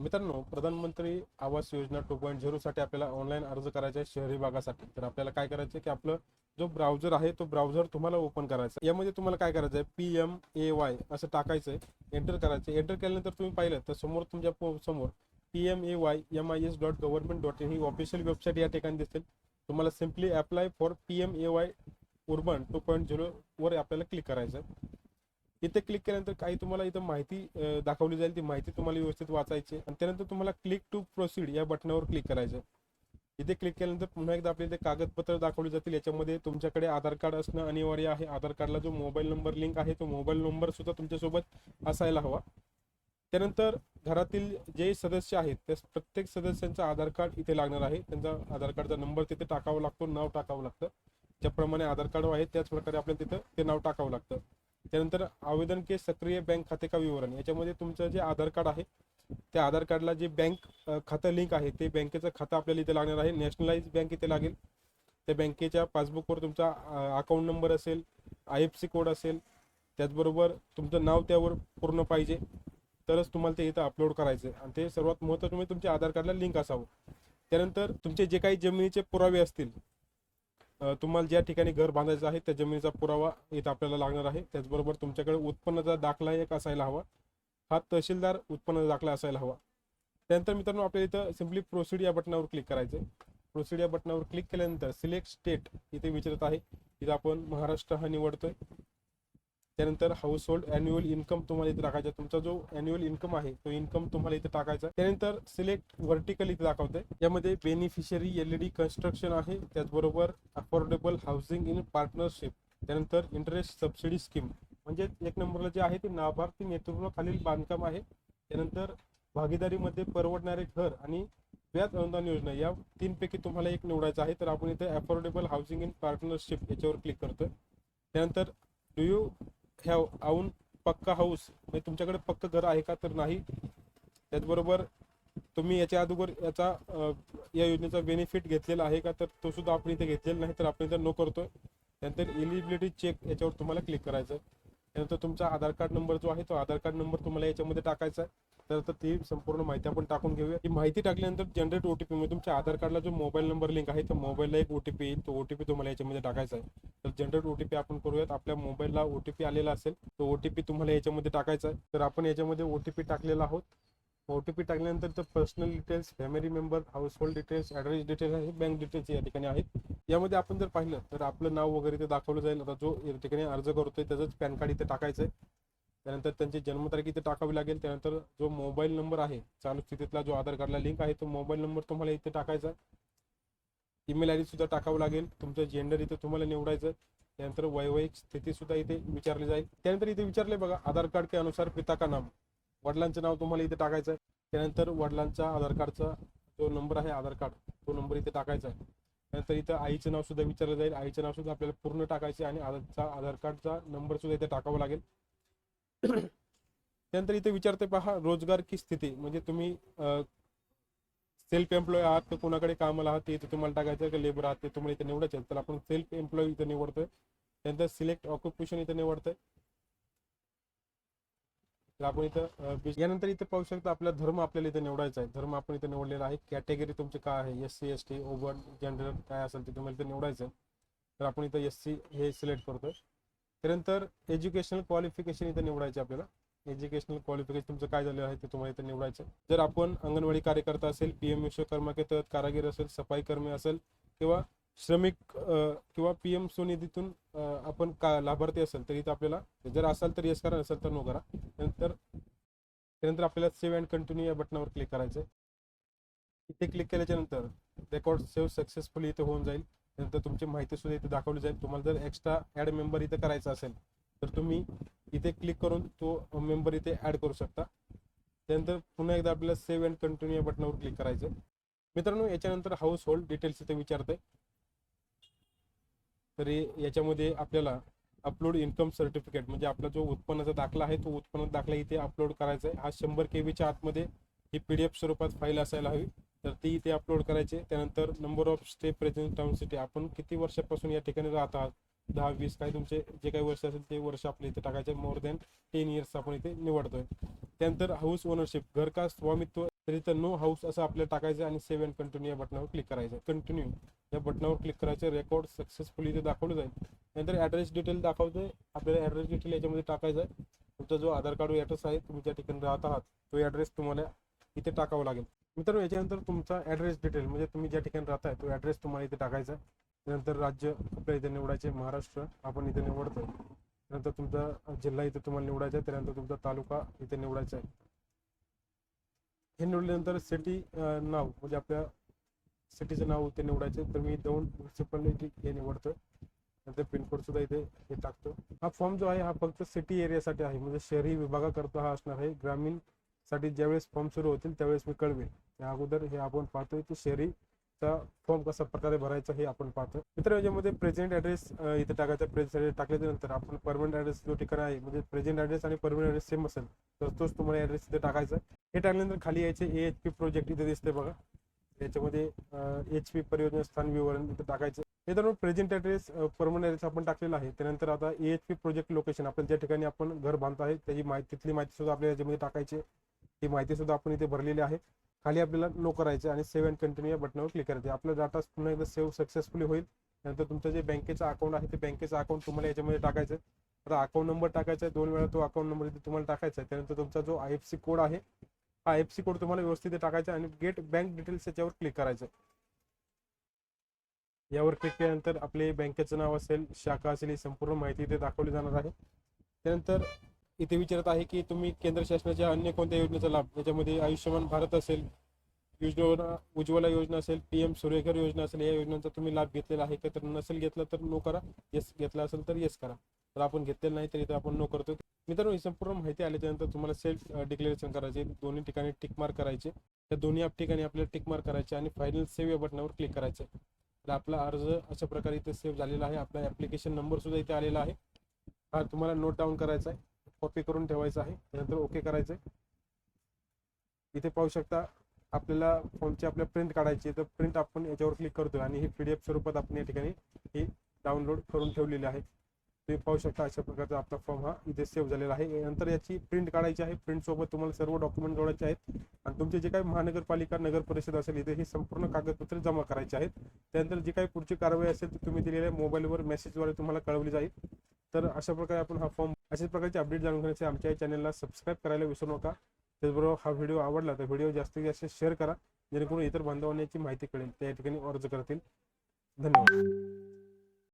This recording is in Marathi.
मित्रांनो प्रधानमंत्री आवास योजना टू पॉईंट झिरोसाठी आपल्याला ऑनलाईन अर्ज करायचा आहे शहरी भागासाठी. तर आपल्याला काय करायचं आहे की आपलं जो ब्राउझर आहे तो ब्राउझर तुम्हाला ओपन करायचा आहे. यामध्ये तुम्हाला काय करायचं आहे पी एम ए वाय असं टाकायचं आहे एंटर करायचं एंटर केल्यानंतर तुम्ही पाहिलं तर समोर तुमच्यासमोर P M A Y M I S dot government dot in he official website या ठिकाणी दिसेल. तुम्हाला simply apply for P M A Y urban two point झिरोवर आपल्याला क्लिक करायचं इथे क्लिक केल्यानंतर काही तुम्हाला इथं माहिती दाखवली जाईल. ती माहिती तुम्हाला व्यवस्थित वाचायची आणि त्यानंतर तुम्हाला क्लिक टू प्रोसीड या बटनावर क्लिक करायचं इथे क्लिक केल्यानंतर पुन्हा एकदा आपले इथे कागदपत्र दाखवली जातील. याच्यामध्ये तुमच्याकडे आधार कार्ड असणं अनिवार्य आहे. आधार कार्डला जो मोबाईल नंबर लिंक आहे तो मोबाईल नंबर सुद्धा तुमच्यासोबत असायला हवा. त्यानंतर घरातील जे सदस्य आहेत त्या प्रत्येक सदस्यांचं आधार कार्ड इथे लागणार आहे. त्यांचा आधार कार्डचा नंबर तिथे टाकावा लागतो नाव टाकावं लागतं. ज्याप्रमाणे आधार कार्ड आहे त्याच प्रकारे आपल्याला तिथं ते नाव टाकावं लागतं. त्यानंतर आवेदन के सक्रिय बँक खाते का विवरण? याच्यामध्ये तुमचं जे आधार कार्ड आहे त्या आधार कार्डला जे बँक खातं लिंक आहे ते बँकेचं खातं आपल्याला इथे लागणार आहे. नॅशनलाइज बँक इथे लागेल. त्या बँकेच्या पासबुकवर तुमचा अकाउंट नंबर असेल आय एफ सी कोड असेल त्याचबरोबर तुमचं नाव त्यावर पूर्ण पाहिजे. तरच तुम्हाला ते इथं अपलोड करायचं. आहे आणि ते सर्वात महत्त्वाचं म्हणजे तुमच्या आधार कार्डला लिंक असावं. त्यानंतर तुमचे जे काही जमिनीचे पुरावे असतील तुम्हाला ज्या ठिकाणी घर बांधायचं आहे त्या जमिनीचा पुरावा इथं आपल्याला लागणार आहे. त्याचबरोबर तुमच्याकडे उत्पन्नाचा दाखला एक असायला हवा. हा तहसीलदार उत्पन्नाचा दाखला असायला हवा. त्यानंतर मित्रांनो आपल्याला इथं सिम्पली प्रोसिड या बटनावर क्लिक करायचं प्रोसिड या बटनावर क्लिक केल्यानंतर सिलेक्ट स्टेट इथे विचारत आहे. इथं आपण महाराष्ट्र हा निवडतोय. त्यानंतर हाऊस होल्ड अॅन्युअल इन्कम तुम्हाला इथे टाकायचा तुमचा जो अॅन्युअल इन्कम आहे तो इन्कम तुम्हाला इथे टाकायचा त्यानंतर सिलेक्ट व्हर्टिकल इथे दाखवते यामध्ये बेनिफिशरी एलईडी कन्स्ट्रक्शन आहे. त्याचबरोबर अफोर्डेबल हाऊसिंग इन पार्टनरशिप त्यानंतर इंटरेस्ट सबसिडी स्कीम म्हणजे एक नंबरला जे आहे ते लाभार्थी नेतृत्वाखालील बांधकाम आहे. त्यानंतर भागीदारीमध्ये परवडणारे घर आणि व्याज अनुदान योजना या तीनपैकी तुम्हाला एक निवडायचं आहे. तर आपण इथे अफोर्डेबल हाऊसिंग इन पार्टनरशिप याच्यावर क्लिक करतो त्यानंतर डू यू ह्या आऊन पक्का हाऊस. म्हणजे तुमच्याकडे पक्क घर आहे का तर नाही. त्याचबरोबर तुम्ही याच्या अगोदर याचा या योजनेचा बेनिफिट घेतलेला आहे का तर तो सुद्धा आपण इथे घेतलेला नाही तर आपण इथे नो करतोय. त्यानंतर एलिजिबिलिटी चेक याच्यावर तुम्हाला क्लिक करायचं आहे. त्यानंतर तुमचा आधार कार्ड नंबर जो आहे तो आधार कार्ड नंबर तुम्हाला याच्यामध्ये टाकायचा आहे. तर ती संपूर्ण माहिती आपण टाकून घेऊया. ही माहिती टाकल्यानंतर जनरेट ओटीपी म्हणजे तुमच्या आधार कार्डला जो मोबाईल नंबर लिंक आहे त्या मोबाईलला एक ओटीपी येईल. तो ओटीपी तुम्हाला याच्यामध्ये टाकायचा आहे. तर जनरेट ओटीपी आपण करूयात. आपल्या मोबाईलला ओटीपी आलेला असेल तो ओटीपी तुम्हाला याच्यामध्ये टाकायचा आहे. तर आपण याच्यामध्ये ओटीपी टाकलेला आहोत. ओटीपी टाकल्यानंतर तर personal details family member household details address details आहे बँक डिटेल्स या ठिकाणी आहेत. यामध्ये आपण जर पाहिलं तर आपलं नाव वगैरे ते दाखवलं जाईल. आता जो या ठिकाणी अर्ज करतोय त्याचंच पॅन कार्ड इथे टाकायचं आहे. त्यानंतर त्यांची जन्मतारीख इथे टाकावी लागेल. त्यानंतर जो मोबाईल नंबर आहे चालू स्थितीतला जो आधार कार्डला लिंक आहे तो मोबाईल नंबर तुम्हाला इथे टाकायचा. ईमेल आय डी सुद्धा टाकावं लागेल. तुमचं जेंडर इथे तुम्हाला निवडायचं. त्यानंतर वैवाहिक स्थिती सुद्धा इथे विचारली जाईल. त्यानंतर इथे विचारले बघा आधार कार्ड के अनुसार पिता का नाम? वडिलांचं नाव तुम्हाला इथे टाकायचं आहे. त्यानंतर वडिलांचा आधार कार्डचा जो नंबर आहे आधार कार्ड तो नंबर इथे टाकायचा आहे. त्यानंतर इथं आईचं नाव सुद्धा विचारलं जाईल. आईचं नाव सुद्धा आपल्याला पूर्ण टाकायचे आणि आधारचा आधार कार्डचा नंबर सुद्धा इथे टाकावा लागेल. त्यानंतर इथे विचारते पहा रोजगार की स्थिती? म्हणजे तुम्ही सेल्फ एम्प्लॉय आहात तर कोणाकडे कामाला आहात ते इथे तुम्हाला टाकायचं का लेबर आहात ते तुम्हाला इथे निवडायचे तर आपण सेल्फ एम्प्लॉय इथे निवडतोय. त्यानंतर सिलेक्ट ऑक्युपेशन इथे निवडतोय. तर आपण इथं यानंतर इथे पाहू शकता आपला धर्म आपल्याला इथे निवडायचा आहे. धर्म आपण इथे निवडलेला आहे. कॅटेगरी तुमची काय आहे? एस सी एस टी ओबन जनरल काय असेल ते तुम्हाला इथे निवडायचं आहे. तर आपण इथं एस सी हे सिलेक्ट करतोय. त्यानंतर एज्युकेशनल क्वालिफिकेशन इथं निवडायचे आपल्याला. एज्युकेशनल क्वालिफिकेशन तुमचं काय झालेलं आहे ते तुम्हाला इथं निवडायचं जर आपण अंगणवाडी कार्यकर्ता असेल पी एम विश्वकर्मा के तहत कारागीर असेल सफाई कर्मी असेल किंवा श्रमिक किंवा पी एम स्वनिधीतून आपण का लाभार्थी असेल तर इथं आपल्याला जर असाल तर येस करा असेल तर नो करा. त्यानंतर त्यानंतर आपल्याला सेव्ह अँड कंटिन्यू या बटनावर क्लिक करायचं आहे इथे क्लिक केल्याच्यानंतर रेकॉर्ड सेव्ह सक्सेसफुली इथे होऊन जाईल. त्यानंतर तुमची माहिती सुद्धा इथे दाखवली जाईल. तुम्हाला जर एक्स्ट्रा ॲड मेंबर इथे करायचा असेल तर तुम्ही इथे क्लिक करून तो मेंबर इथे ॲड करू शकता. त्यानंतर पुन्हा एकदा आपल्याला सेव्ह अँड कंटिन्यू या बटनावर क्लिक करायचं मित्रांनो याच्यानंतर हाऊस होल्ड डिटेल्स इथे विचारते. तर याच्यामध्ये आपल्याला अपलोड इन्कम सर्टिफिकेट म्हणजे आपला जो उत्पन्नाचा दाखला आहे तो उत्पन्न दाखला इथे अपलोड करायचा आहे. हा शंभर के बीच्या आतमध्ये ही पी डी एफ स्वरूपात फाईल असायला हवी. तर ती इथे अपलोड करायचे. त्यानंतर number of stay present town city आपण किती वर्षापासून या ठिकाणी राहत आहात? दहा वीस काही तुमचे जे काही वर्ष असेल ते वर्ष आपल्या इथे टाकायचे. मोर दॅन टेन इयर्स आपण इथे निवडतोय. त्यानंतर हाऊस ओनरशिप घर का स्वामित्व तर इथं नो हाऊस असं आपल्याला टाकायचं आणि सेव्ह अँड कंटिन्यू या बटनावर क्लिक करायचं. कंटिन्यू या बटनावर क्लिक करायचं. रेकॉर्ड सक्सेसफुली इथे दाखवलं जाईल. नंतर ॲड्रेस डिटेल दाखवते आपल्याला ॲड्रेस डिटेल याच्यामध्ये टाकायचं आहे. तुमचा जो आधार कार्ड ॲड्रेस आहे तुम्ही ज्या ठिकाणी राहत आहात तो ॲड्रेस तुम्हाला इथे टाकावा लागेल. मित्रांनो याच्यानंतर तुमचा ॲड्रेस डिटेल म्हणजे तुम्ही ज्या ठिकाणी राहताय तो ॲड्रेस तुम्हाला इथे टाकायचा त्यानंतर राज्य आपल्या इथे निवडायचे महाराष्ट्र आपण इथे निवडतो त्यानंतर तुमचा जिल्हा इथे तुम्हाला निवडायचा आहे त्यानंतर तुमचा तालुका इथे निवडायचा आहे. हे निवडल्यानंतर सिटी नाव म्हणजे आपल्या सिटीचं नाव इथे निवडायचं तर मी दोन म्युन्सिपालिटी हे निवडतो नंतर पिनकोड सुद्धा इथे हे टाकतो. हा फॉर्म जो आहे हा फक्त सिटी एरियासाठी आहे. म्हणजे शहरी विभागाकरता हा असणार आहे. ग्रामीण साठी ज्यावेळेस फॉर्म सुरू होतील त्यावेळेस मी कळवेन. त्या अगोदर हे आपण पाहतोय की शहरीचा फॉर्म कशा प्रकारे भरायचा हे आपण पाहतो मित्र याच्यामध्ये प्रेझेंट ऍड्रेस इथे टाकायचा प्रेझेंट ऍड्रेस टाकल्यानंतर आपण परमनंट ऍड्रेस जो ठिकाण आहे म्हणजे प्रेझेंट ऍड्रेस आणि परमनंट ऍड्रेस सेम असेल तर तोच तुम्हाला ऍड्रेस इथे टाकायचा. हे टाकल्यानंतर खाली यायचे ए एच पी प्रोजेक्ट इथे दिसते बघा. याच्यामध्ये एच पी परियोजना स्थान विवरण इथे टाकायचं. तर प्रेझेंट ऍड्रेस परमनंट ॲड्रेस आपण टाकलेला आहे. त्यानंतर आता A H P project location आपण ज्या ठिकाणी आपण घर बांधत आहे त्याची माहिती तिथली माहिती सुद्धा आपल्याला याच्यामध्ये टाकायची ही माहिती सुद्धा आपण इथे भरलेली आहे. खाली आपल्याला नो करायचे आणि सेव्ह अँड कंटिन्यू या बटनावर क्लिक करायचे आपला डाटा पुन्हा एकदा सेव्ह सक्सेसफुली होईल. नंतर तुमचं जे बँकेचं अकाउंट आहे ते बँकेचं अकाउंट तुम्हाला याच्यामध्ये टाकायचं आता अकाउंट नंबर टाकायचा आहे. दोन वेळा तो अकाउंट नंबर इथे तुम्हाला टाकायचा आहे. त्यानंतर तुमचा जो आय एफ सी कोड आहे हा आय एफ सी कोड तुम्हाला व्यवस्थित टाकायचा आणि गेट बँक डिटेल्स याच्यावर क्लिक करायचं यावर क्लिक केल्यानंतर आपले बँकेचं नाव असेल शाखा असेल ही संपूर्ण माहिती इथे दाखवली जाणार आहे. त्यानंतर इथे विचारत आहे की तुम्ही केंद्र शासनाच्या अन्य कोणत्या योजनेचा लाभ याच्यामध्ये आयुष्यमान भारत असेल योजना उज्ज्वला योजना असेल पी एम सूर्यघर योजना असेल या योजनांचा तुम्ही लाभ घेतलेला आहे का? तर नसेल घेतला तर नो करा. येस घेतला असेल तर येस करा. तर आपण घेतलेलं नाही तर इथे आपण नो करतो मित्रांनो ही संपूर्ण माहिती आल्याच्यानंतर तुम्हाला सेल्फ डिक्लेरेशन करायचे. दोन्ही ठिकाणी टिक मार्क करायचे. त्या दोन्ही आप ठिकाणी आपल्याला टिक मार्क करायचे आणि फायनल सेव्ह या बटनावर क्लिक करायचे. तर आपला अर्ज अशा प्रकारे इथे सेव्ह झालेला आहे. आपला ॲप्लिकेशन नंबर सुद्धा इथे आलेला आहे. हा तुम्हाला नोट डाऊन करायचा आहे. कॉपी करून ठेवायचा आहे. त्यानंतर ओके करायचं आहे इथे पाहू शकता आपल्याला फॉर्मची आपल्या प्रिंट काढायची तर प्रिंट आपण याच्यावर क्लिक करतोय आणि ही पी डी एफ स्वरूपात आपण या ठिकाणी ही डाउनलोड करून ठेवलेली आहे. तुम्ही पाहू शकता अशा प्रकारचा आपला फॉर्म हा इथे सेव्ह झालेला आहे. नंतर याची प्रिंट काढायची आहे. प्रिंट सोबत तुम्हाला सर्व डॉक्युमेंट जोडायचे आहेत. आणि तुमचे जे काही महानगरपालिका नगर परिषद असेल इथे ही संपूर्ण कागदपत्रे जमा करायची आहेत. त्यानंतर जी काही पुढची कारवाई असेल ती तुम्ही दिलेल्या मोबाईलवर मेसेजद्वारे तुम्हाला कळवली जाईल. तर अशा प्रकारे आपण हा फॉर्म अशाच प्रकारचे अपडेट जाणून घेण्यासाठी आमच्या या चॅनलला सबस्क्राईब करायला विसरू नका. त्याचबरोबर हा व्हिडिओ आवडला तर व्हिडिओ जास्तीत जास्त शेअर करा. जेणेकरून इतर बांधवांची माहिती कळेल. त्या ठिकाणी अर्ज करतील. धन्यवाद.